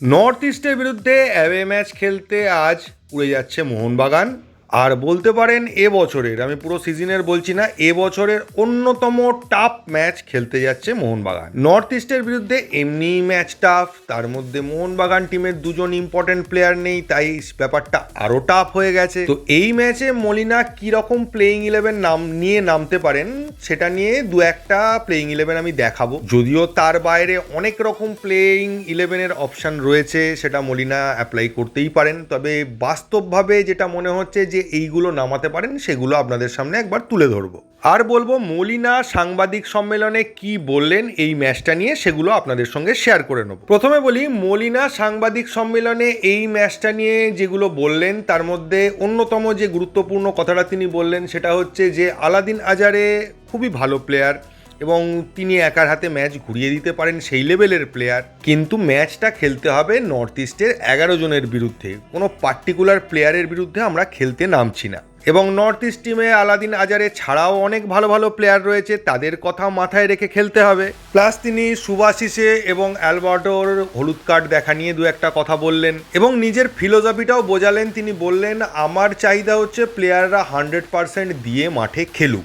North ইস্টের বিরুদ্ধে away match খেলতে আজ উড়ে যাচ্ছে মোহনবাগান। আর বলতে পারেন এ বছরের, আমি পুরো সিজনের বলছি না, এ বছরের অন্যতম টাফ ম্যাচ খেলতে যাচ্ছে মোহনবাগান। নর্থ ইস্টের বিরুদ্ধে এমনি ম্যাচ টাফ তার মধ্যে মোহনবাগান টিমের দুজন ইম্পর্টেন্ট প্লেয়ার নেই, তাই ব্যাপারটা আরও টাফ হয়ে গেছে। তো এই ম্যাচে মলিনা কীরকম প্লেয়িং ইলেভেন নাম, নিয়ে নামতে পারেন, সেটা নিয়ে দু একটা প্লেয়িং ইলেভেন আমি দেখাবো। যদিও তার বাইরে অনেক রকম প্লেয়িং ইলেভেনের অপশান রয়েছে, সেটা মলিনা অ্যাপ্লাই করতেই পারেন। তবে বাস্তবভাবে যেটা মনে হচ্ছে যে এইগুলো নামাতে পারেন, সেগুলো আপনাদের সামনে একবার তুলে ধরবো। আর বলব, মলিনা সাংবাদিক সম্মেলনে কি বললেন এই ম্যাচটা নিয়ে, সেগুলো আপনাদের সঙ্গে শেয়ার করে নেব। প্রথমে বলি, মলিনা সাংবাদিক সম্মেলনে এই ম্যাচটা নিয়ে যেগুলো বললেন, তার মধ্যে অন্যতম যে গুরুত্বপূর্ণ কথাটা তিনি বললেন, সেটা হচ্ছে যে আলাদিন আজারে খুবই ভালো প্লেয়ার এবং তিনি একার হাতে ম্যাচ ঘুরিয়ে দিতে পারেন সেই লেভেলের প্লেয়ার কিন্তু ম্যাচটা খেলতে হবে নর্থ ইস্টের এগারো জনের বিরুদ্ধে। কোনো পার্টিকুলার প্লেয়ারের বিরুদ্ধে আমরা খেলতে নামছি না। এবং নর্থ ইস্ট টিমে আলাদিন আজারে ছাড়াও অনেক ভালো ভালো প্লেয়ার রয়েছে, তাদের কথা মাথায় রেখে খেলতে হবে। প্লাস তিনি সুভাশিসে এবং অ্যালবার্টোর হলুদ কার্ড দেখা নিয়ে দু একটা কথা বললেন। এবং নিজের ফিলোসফিটাও বোঝালেন। তিনি বললেন, আমার চাহিদা হচ্ছে প্লেয়াররা হান্ড্রেড পার্সেন্ট দিয়ে মাঠে খেলুক।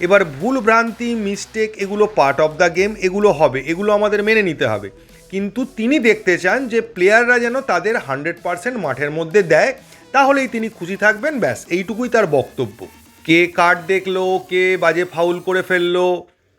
এবার ভুল ভ্রান্তি মিস্টেক এগুলো পার্ট অফ দ্য গেম এগুলো হবে, এগুলো আমাদের মেনে নিতে হবে। কিন্তু তিনি দেখতে চান যে প্লেয়াররা যেন তাদের হান্ড্রেড পার্সেন্ট মাঠের মধ্যে দেয়, তাহলেই তিনি খুশি থাকবেন, ব্যাস, এইটুকুই তার বক্তব্য। কে কার্ড দেখল, কে বাজে ফাউল করে ফেলল,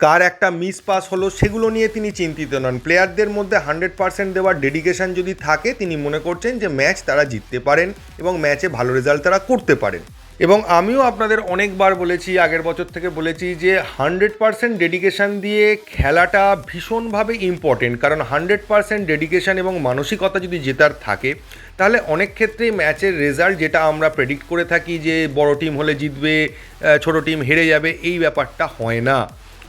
কার একটা মিস পাস হলো, সেগুলো নিয়ে তিনি চিন্তিত নন। প্লেয়ারদের মধ্যে হান্ড্রেড পার্সেন্ট দেওয়ার ডেডিকেশন যদি থাকে, তিনি মনে করছেন যে ম্যাচ তারা জিততে পারেন এবং ম্যাচে ভালো রেজাল্ট তারা করতে পারেন। এবং আমিও আপনাদের অনেকবার বলেছি, আগের বছর থেকে বলেছি যে হান্ড্রেড পারসেন্ট ডেডিকেশান দিয়ে খেলাটা ভীষণভাবে ইম্পর্টেন্ট কারণ হান্ড্রেড পারসেন্ট ডেডিকেশান এবং মানসিকতা যদি জেতার থাকে, তাহলে অনেক ক্ষেত্রেই ম্যাচের রেজাল্ট যেটা আমরা প্রেডিক্ট করে থাকি যে বড় টিম হলে জিতবে ছোট টিম হেরে যাবে, এই ব্যাপারটা হয় না।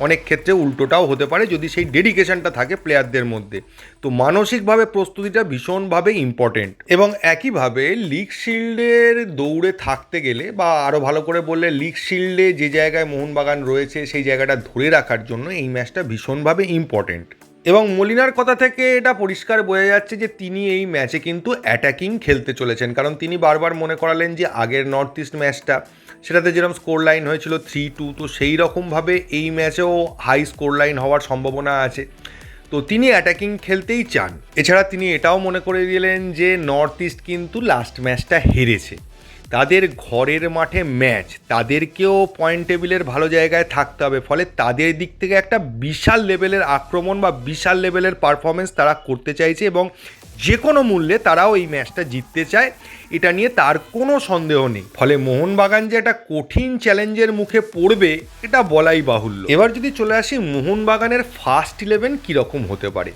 অনেক ক্ষেত্রে উল্টোটাও হতে পারে যদি সেই ডেডিকেশনটা থাকে প্লেয়ারদের মধ্যে। তো মানসিকভাবে প্রস্তুতিটা ভীষণভাবে ইম্পর্টেন্ট এবং একইভাবে লিগ শিল্ডের দৌড়ে থাকতে গেলে বা আরও ভালো করে বললে লিগ শিল্ডে যে জায়গায় মোহনবাগান রয়েছে সেই জায়গাটা ধরে রাখার জন্য এই ম্যাচটা ভীষণভাবে ইম্পর্টেন্ট এবং মলিনার কথা থেকে এটা পরিষ্কার বোঝা যাচ্ছে যে তিনি এই ম্যাচে কিন্তু অ্যাটাকিং খেলতে চলেছেন। কারণ তিনি বারবার মনে করালেন যে আগের নর্থ ইস্ট ম্যাচটা সেটাতে যেরকম স্কোর লাইন হয়েছিল থ্রি টু তো সেই রকমভাবে এই ম্যাচেও হাই স্কোর লাইন হওয়ার সম্ভাবনা আছে। তো তিনি অ্যাটাকিং খেলতেই চান। এছাড়া তিনি এটাও মনে করে দিলেন যে নর্থ ইস্ট কিন্তু লাস্ট ম্যাচটা হেরেছে। তাদের ঘরের মাঠে ম্যাচ তাদেরকেও পয়েন্ট টেবিলের ভালো জায়গায় থাকতে হবে। ফলে তাদের দিক থেকে একটা বিশাল লেভেলের আক্রমণ বা বিশাল লেভেলের পারফরমেন্স তারা করতে চাইছে এবং যে কোনো মূল্যে তারাও এই ম্যাচটা জিততে চায়। এটা নিয়ে তার কোনো সন্দেহ নেই। ফলে মোহনবাগান যে একটা কঠিন চ্যালেঞ্জের মুখে পড়বে, এটা বলাই বাহুল্য। এবার যদি চলে আসি মোহনবাগানের ফার্স্ট ইলেভেন কীরকম হতে পারে?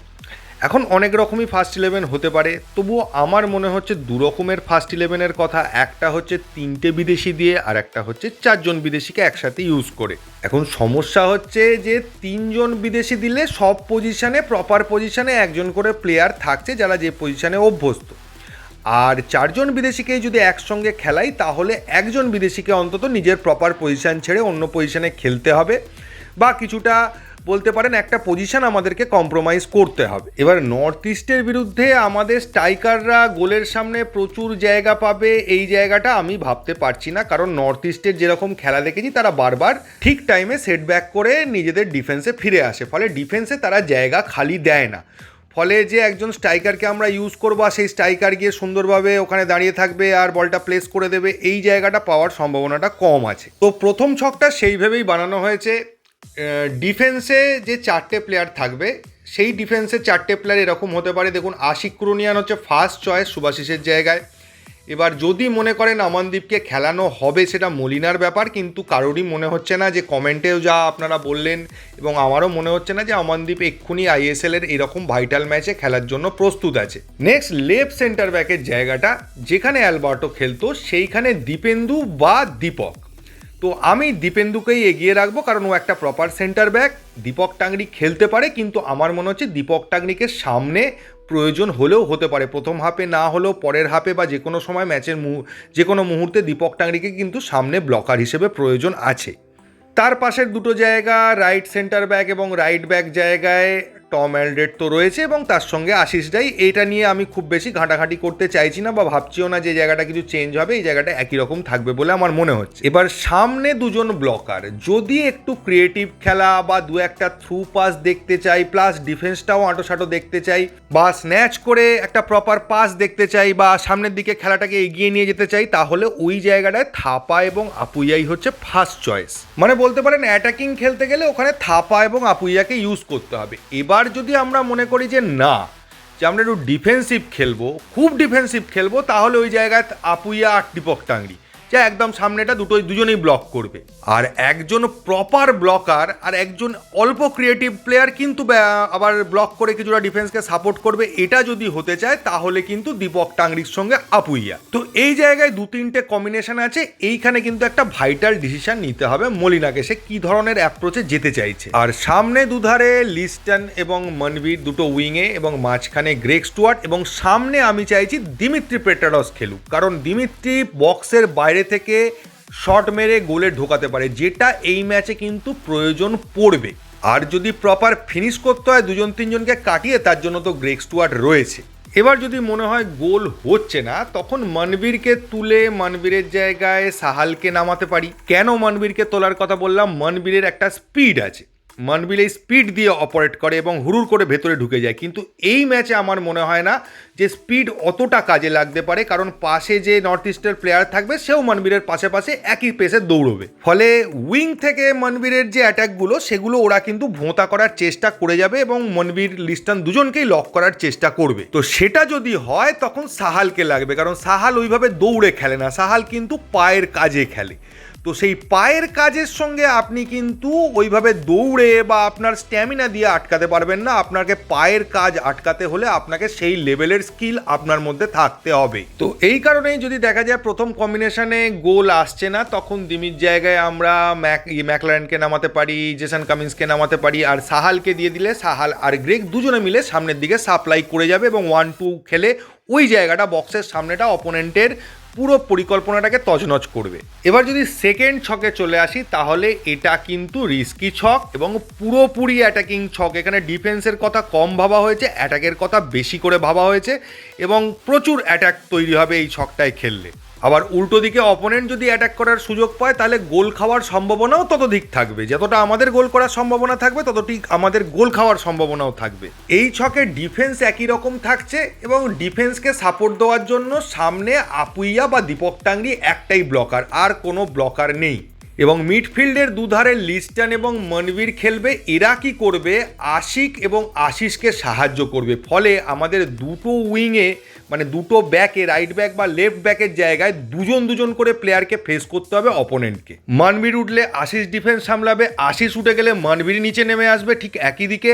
এখন অনেক রকমই ফার্স্ট ইলেভেন হতে পারে, তবুও আমার মনে হচ্ছে দু রকমের ফার্স্ট ইলেভেনের কথা, একটা হচ্ছে তিনটে বিদেশি দিয়ে আর একটা হচ্ছে চারজন বিদেশিকে একসাথে ইউজ করে। এখন সমস্যা হচ্ছে যে তিনজন বিদেশি দিলে সব পজিশনে প্রপার পজিশনে একজন করে প্লেয়ার থাকছে যারা যে পজিশনে অভ্যস্ত। আর চারজন বিদেশিকেই যদি একসঙ্গে খেলাই, তাহলে একজন বিদেশিকে অন্তত নিজের প্রপার পজিশান ছেড়ে অন্য পজিশনে খেলতে হবে। বা কিছুটা বলতে পারেন একটা পজিশন আমাদেরকে কম্প্রোমাইজ করতে হবে। এবার নর্থ ইস্টের বিরুদ্ধে আমাদের স্ট্রাইকাররা গোলের সামনে প্রচুর জায়গা পাবে, এই জায়গাটা আমি ভাবতে পারছি না। কারণ নর্থ ইস্টের যেরকম খেলা দেখেছি, তারা বারবার ঠিক টাইমে সেটব্যাক করে নিজেদের ডিফেন্সে ফিরে আসে। ফলে ডিফেন্সে তারা জায়গা খালি দেয় না। ফলে যে একজন স্ট্রাইকারকে আমরা ইউজ করব সেই স্ট্রাইকার গিয়ে সুন্দরভাবে ওখানে দাঁড়িয়ে থাকবে আর বলটা প্লেস করে দেবে, এই জায়গাটা পাওয়ার সম্ভাবনাটা কম আছে। তো প্রথম ছকটা সেইভাবেই বানানো হয়েছে। ডিফেন্সে যে চারটে প্লেয়ার থাকবে, সেই ডিফেন্সের চারটে প্লেয়ার এরকম হতে পারে। দেখুন, আশিক ক্রুনিয়ান হচ্ছে ফার্স্ট চয়েস সুভাশিসের জায়গায়। এবার যদি মনে করেন আমনদীপকে খেলানো হবে সেটা মলিনার ব্যাপার, কিন্তু কারোরই মনে হচ্ছে না যে কমেন্টেও যা আপনারা বললেন, এবং আমারও মনে হচ্ছে না যে আমনদীপ এক্ষুনি আইএসএল এর এরকম ভাইটাল ম্যাচে খেলার জন্য প্রস্তুত আছে। নেক্সট লেফট সেন্টার ব্যাকের জায়গাটা, যেখানে অ্যালবার্টো খেলতো, সেইখানে দীপেন্দু বা দীপক। তো আমি দীপেন্দুকেই এগিয়ে রাখব, কারণ ও একটা proper centre back Deepak Tangri খেলতে পারে, কিন্তু আমার মনে হচ্ছে দীপক টাংরিকে সামনে প্রয়োজন হলেও হতে পারে। প্রথম হাফে না হলেও পরের হাফে বা যে কোনো সময় ম্যাচের মুহূ যে কোনো মুহূর্তে দীপক টাংরিকে কিন্তু সামনে ব্লকার হিসেবে প্রয়োজন আছে। তার পাশের দুটো জায়গা রাইট সেন্টার ব্যাক এবং রাইট ব্যাক জায়গায় টম অ্যালডেড তো রয়েছে এবং তার সঙ্গে আশিস রাই এটা নিয়ে আমি খুব বেশি ঘাঁটাঘাঁটি করতে চাইছি না বা ভাবছিও না যে জায়গাটা কিছু চেঞ্জ হবে, এই জায়গাটা একই রকম থাকবে বলে আমার মনে হচ্ছে। এবার সামনে দুজন ব্লকার যদি একটু ক্রিয়েটিভ খেলা বা দু একটা থ্রু পাস দেখতে চাই প্লাস ডিফেন্সটাও আঁটোসাঁটো দেখতে চাই, বা স্ন্যাচ করে একটা প্রপার পাস দেখতে চাই, বা সামনের দিকে খেলাটাকে এগিয়ে নিয়ে যেতে চাই, তাহলে ওই জায়গাটায় থাপা এবং আপুইয়াই হচ্ছে ফার্স্ট চয়েস মানে বলতে পারেন অ্যাটাকিং খেলতে গেলে ওখানে থাপা এবং আপুইয়াকে ইউজ করতে হবে। এবার যদি আমরা মনে করি যে না, যে আমরা একটু ডিফেন্সিভ খেলব, খুব ডিফেন্সিভ খেলব, তাহলে ওই জায়গায় আপুইয়া আর টিপক টাংরি। যে একদম সামনেটা দুটোই দুজনেই ব্লক করবে। আর একজন প্রপার ব্লকার আর একজন অল্প ক্রিয়েটিভ প্লেয়ার কিন্তু আবার ব্লক করে কিছুটা ডিফেন্সকে সাপোর্ট করবে। এটা যদি হতে চায়, তাহলে কিন্তু দীপক টাংরির সঙ্গে আপুইয়া। তো এই জায়গায় দু তিনটে কম্বিনেশন আছে। এইখানে কিন্তু একটা ভাইটাল ডিসিশন নিতে হবে মলিনাকে। সে কি ধরনের অ্যাপ্রোচে যেতে চাইছে? আর সামনে দুধারে লিস্টন এবং মনবীর দুটো উইংয়ে এবং মাঝখানে গ্রেক স্টুয়ার্ট এবং সামনে আমি চাইছি দিমিত্রি পেটারস খেলুক। কারণ দিমিত্রি বক্সের বাইরে থেকে শট মেরে গোলে ঢোকাতে পারে, যেটা এই ম্যাচে কিন্তু প্রয়োজন পড়বে। আর যদি প্রপার ফিনিশ করতে হয় দুজন তিনজনকে কাটিয়ে, তার জন্য তো গ্রেক স্টুয়ার্ট রয়েছে। এবার যদি মনে হয় গোল হচ্ছে না, তখন মনবীরকে তুলে মনবীরের জায়গায় সাহালকে নামাতে পারি। কেন মনবীরকে তোলার কথা বললাম? মনবীরের একটা স্পিড আছে। মনবিল এই স্পিড দিয়ে অপারেট করে এবং হুড়ুর করে ভেতরে ঢুকে যায়। কিন্তু এই ম্যাচে আমার মনে হয় না যে স্পিড অতটা কাজে লাগতে পারে, কারণ পাশে যে নর্থ ইস্টের প্লেয়ার থাকবে, সেও মনবীরের পাশে পাশে একই পেসে দৌড়বে। ফলে উইং থেকে মনবীরের যে অ্যাটাকগুলো সেগুলো ওরা কিন্তু ভোঁতা করার চেষ্টা করে যাবে এবং মনবীর লিস্টান দুজনকেই লক করার চেষ্টা করবে। তো সেটা যদি হয়, তখন সাহালকে লাগবে, কারণ সাহাল ওইভাবে দৌড়ে খেলে না। সাহাল কিন্তু পায়ের কাজে খেলে। তো সেই পায়ের কাজের সঙ্গে আপনি কিন্তু ওইভাবে দৌড়ে বা আপনার স্ট্যামিনা দিয়ে আটকাতে পারবেন না। আপনাকে পায়ের কাজ আটকাতে হলে আপনাকে সেই লেভেলের স্কিল আপনার মধ্যে থাকতে হবে। তো এই কারণেই যদি দেখা যায় প্রথম কম্বিনেশনে গোল আসছে না, তখন দিমির জায়গায় আমরা ম্যাক ম্যাকলারেনকে নামাতে পারি, জেসন কামিন্সকে নামাতে পারি, আর সাহালকে দিয়ে দিলে সাহাল আর গ্রেক দুজনে মিলে সামনের দিকে সাপ্লাই করে যাবে এবং ওয়ান টু খেলে ওই জায়গাটা বক্সের সামনেটা অপোনেন্টের পুরো পরিকল্পনাটাকে তজনজ করবে। এবার যদি সেকেন্ড ছকে চলে আসি, তাহলে এটা কিন্তু রিস্কি ছক এবং পুরোপুরি অ্যাটাকিং ছক। এখানে ডিফেন্সের কথা কম ভাবা হয়েছে অ্যাটাকের কথা বেশি করে ভাবা হয়েছে এবং প্রচুর অ্যাটাক তৈরি হবে এই ছকটায় খেললে। আবার উল্টো দিকে অপোনেন্ট যদি অ্যাটাক করার সুযোগ পায়, তাহলে গোল খাওয়ার সম্ভাবনাও ততদিক থাকবে। যতটা আমাদের গোল করার সম্ভাবনা থাকবে ততটি আমাদের গোল খাওয়ার সম্ভাবনাও থাকবে। এই ছকে ডিফেন্স একই রকম থাকছে এবং ডিফেন্সকে সাপোর্ট দেওয়ার জন্য সামনে আপুইয়া বা দীপক টাংরি একটাই ব্লকার আর কোনো ব্লকার নেই। এবং মিডফিল্ডের দুধারে লিস্টান এবং মনবীর খেলবে এরা কি করবে, আশিক এবং আশিসকে সাহায্য করবে। ফলে আমাদের দুটো উইংয়ে মানে দুটো ব্যাকে রাইট ব্যাক বা লেফট ব্যাকের জায়গায় দুজন দুজন করে প্লেয়ারকে ফেস করতে হবে অপোনেন্টকে মানবীর উঠলে আশিস ডিফেন্স সামলাবে, আশিস উঠে গেলে মানবীর নিচে নেমে আসবে, ঠিক একই দিকে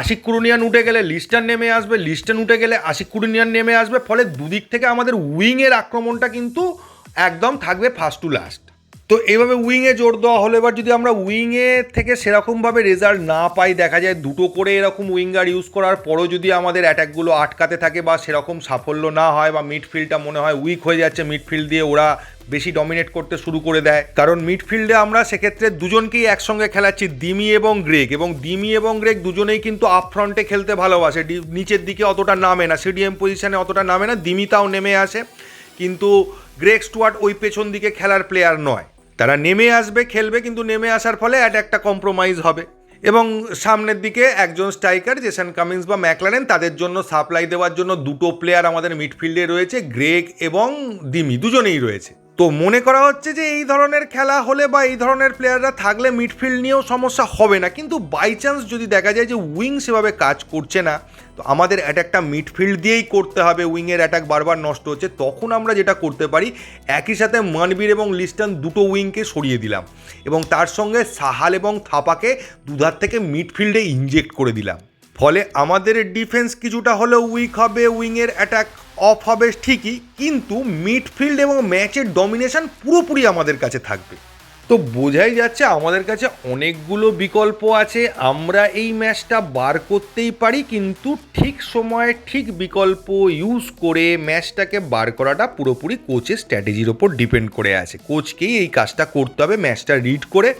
আশিক কুরুনিয়ান উঠে গেলে লিস্টান নেমে আসবে, লিস্টান উঠে গেলে আশিক কুরুনিয়ান নেমে আসবে, ফলে দুদিক থেকে আমাদের উইংয়ের আক্রমণটা কিন্তু একদম থাকবে ফার্স্ট টু লাস্ট তো এইভাবে উইংয়ে জোর দেওয়া হলো এবার যদি আমরা উইংয়ে থেকে সেরকমভাবে রেজাল্ট না পাই, দেখা যায় দুটো করে এরকম উইঙ্গার ইউজ করার পরও যদি আমাদের অ্যাটাকগুলো আটকাতে থাকে বা সেরকম সাফল্য না হয় বা মিডফিল্ডটা মনে হয় উইক হয়ে যাচ্ছে মিডফিল্ড দিয়ে ওরা বেশি ডমিনেট করতে শুরু করে দেয়। কারণ মিডফিল্ডে আমরা সেক্ষেত্রে দুজনকেই একসঙ্গে খেলাচ্ছি, দিমি এবং গ্রেগ। এবং দিমি এবং গ্রেগ দুজনেই কিন্তু আপ ফ্রন্টে খেলতে ভালোবাসে। নিচের দিকে অতটা নামে না সিডিএম পজিশনে অতটা নামে না দিমিতাও নেমে আসে। কিন্তু গ্রেগ স্টুয়ার্ট ওই পেছন দিকে খেলার প্লেয়ার নয়। তারা নেমে আসবে, খেলবে, কিন্তু নেমে আসার ফলে এটা একটা কম্প্রোমাইজ হবে। এবং সামনের দিকে একজন স্ট্রাইকার জেসন কামিন্স বা ম্যাকলারেন তাদের জন্য সাপ্লাই দেওয়ার জন্য দুটো প্লেয়ার আমাদের মিডফিল্ডে রয়েছে গ্রেগ এবং দিমি দুজনেই রয়েছে। তো মনে করা হচ্ছে যে এই ধরনের খেলা হলে বা এই ধরনের প্লেয়াররা থাকলে মিডফিল্ড নিয়েও সমস্যা হবে না। কিন্তু বাই চান্স যদি দেখা যায় যে উইং সেভাবে কাজ করছে না, তো আমাদের অ্যাটাকটা মিডফিল্ড দিয়েই করতে হবে। উইংয়ের অ্যাটাক বারবার নষ্ট হচ্ছে। তখন আমরা যেটা করতে পারি, একই সাথে মনবীর এবং লিস্টন দুটো উইংকে সরিয়ে দিলাম এবং তার সঙ্গে সাহাল এবং থাপাকে দুধার থেকে মিডফিল্ডে ইনজেক্ট করে দিলাম। ফলে আমাদের ডিফেন্স কিছুটা হলেও উইক হবে। উইংয়ের অ্যাটাক অফ হবে ঠিকই, কিন্তু মিডফিল্ড এবং ম্যাচের ডমিনেশন পুরোপুরি আমাদের কাছে থাকবে। তো বোঝাই যাচ্ছে আমাদের কাছে অনেকগুলো বিকল্প আছে, আমরা এই ম্যাচটা বার করতেই পারি, কিন্তু ঠিক সময়ে ঠিক বিকল্প ইউজ করে ম্যাচটাকে বার করাটা পুরোপুরি কোচের স্ট্র্যাটেজির ওপর ডিপেন্ড করে আছে। কোচকেই এই কাজটা করতে হবে ম্যাচটা রিড করে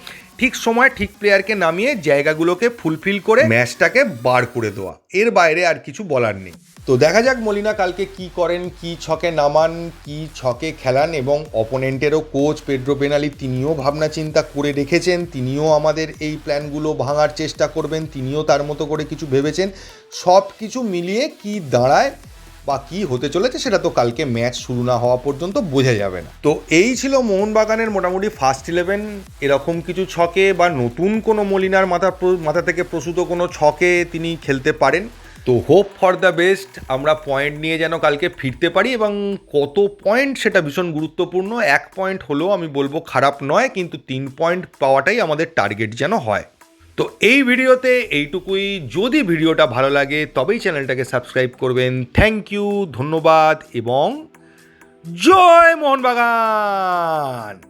ঠিক সময় ঠিক প্লেয়ারকে নামিয়ে জায়গাগুলোকে ফুলফিল করে ম্যাচটাকে বার করে দেওয়া। এর বাইরে আর কিছু বলার নেই। তো দেখা যাক মলিনা কালকে কি করেন, কি ছকে নামান, কি ছকে খেলান এবং অপোনেন্টেরও কোচ পেড্রো পেনালি তিনিও ভাবনা চিন্তা করে রেখেছেন, তিনিও আমাদের এই প্ল্যানগুলো ভাঙার চেষ্টা করবেন, তিনিও তার মতো করে কিছু ভেবেছেন। সব কিছু মিলিয়ে কি দাঁড়ায় বা কি হতে চলেছে সেটা তো কালকে ম্যাচ শুরু না হওয়া পর্যন্ত বোঝা যাবে না। তো এই ছিল মোহনবাগানের মোটামুটি ফার্স্ট ইলেভেন এরকম কিছু ছকে বা নতুন কোনো মলিনার মাথা মাথা থেকে প্রসূত কোনো ছকে তিনি খেলতে পারেন। তো হোপ ফর দ্য বেস্ট আমরা পয়েন্ট নিয়ে যেন কালকে ফিরতে পারি এবং কত পয়েন্ট সেটা ভীষণ গুরুত্বপূর্ণ। এক পয়েন্ট হলেও আমি বলব খারাপ নয়, কিন্তু তিন পয়েন্ট পাওয়াটাই আমাদের টার্গেট যেন হয়। তো এই ভিডিওতে এইটুকুই। যদি ভিডিওটা ভালো লাগে, তবেই চ্যানেলটাকে সাবস্ক্রাইব করবেন। থ্যাংক ইউ ধন্যবাদ, এবং জয় মোহনবাগান!